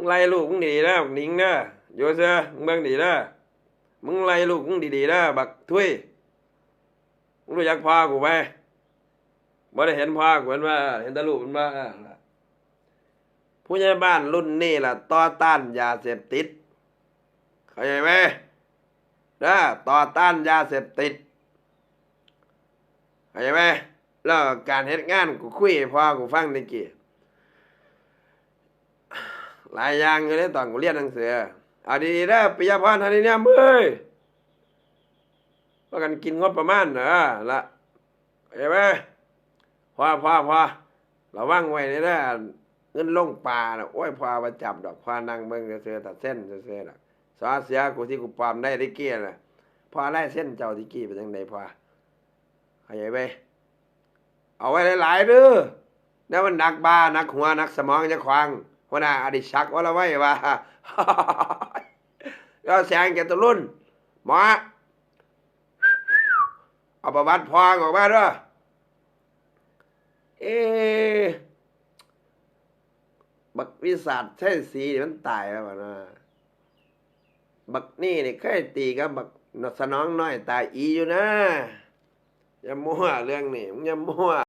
งไล่ลูกมึงดีๆนะบักหนิงนะโยเซมึงเบิ่งดีนะมึงไล่ลูกมึงดีๆนะบักทุยมึงรู้จักพ่อกูไหมบ่ได้เห็นพ่อกูเห็นว่า เห็นแต่ลูกมันว่าผู้ใหญ่บ้านรุ่นนี้ล่ะ ต่อต้านยาเสพติด เข้าใจไหมนะต่อต้านยาเสพติดเข้าใจไหมแล้วการเฮ็ดงานกูคุยให้พ่อกูฟังตะกี้ หลายอย่างอยู่ในตอนกูเรียนหนังสือเอาดีๆนะปิยพรทันทีเนี่ยมึงว่ากันกินงบประมาณเนอะละเห็นไหมพอพอพอระวังไว้เลยนะเงินลงป่าน่ะโอ้ยพอมาจับดอกพอนั่งเบิ่งเสือตัดเส้นเสือๆน่ะสอเสียกูที่กูปลอมได้ตะกี้น่ะพอไล่เส้นเจ้าตะกี้เป็นจังไดพอข้าใจไหมเอาไว้หลายๆเด้อแล้วมันหนักบ้าหนักหัวหนักสมองจะควาง วหน้าอดิศักดิ์ว่าละไว้ว่าก็แสงแกตะรุ่นหมอเอาประวัติพองออกมาด้วยเอ๊ะบักวิสัทใช่สีมันตายแล้วนะบักนี่เนี่ยเคยตีกับบักสนองน้อยตายอีอยู่นะอย่ามั่วเรื่องนี้มึงอย่ามั่ว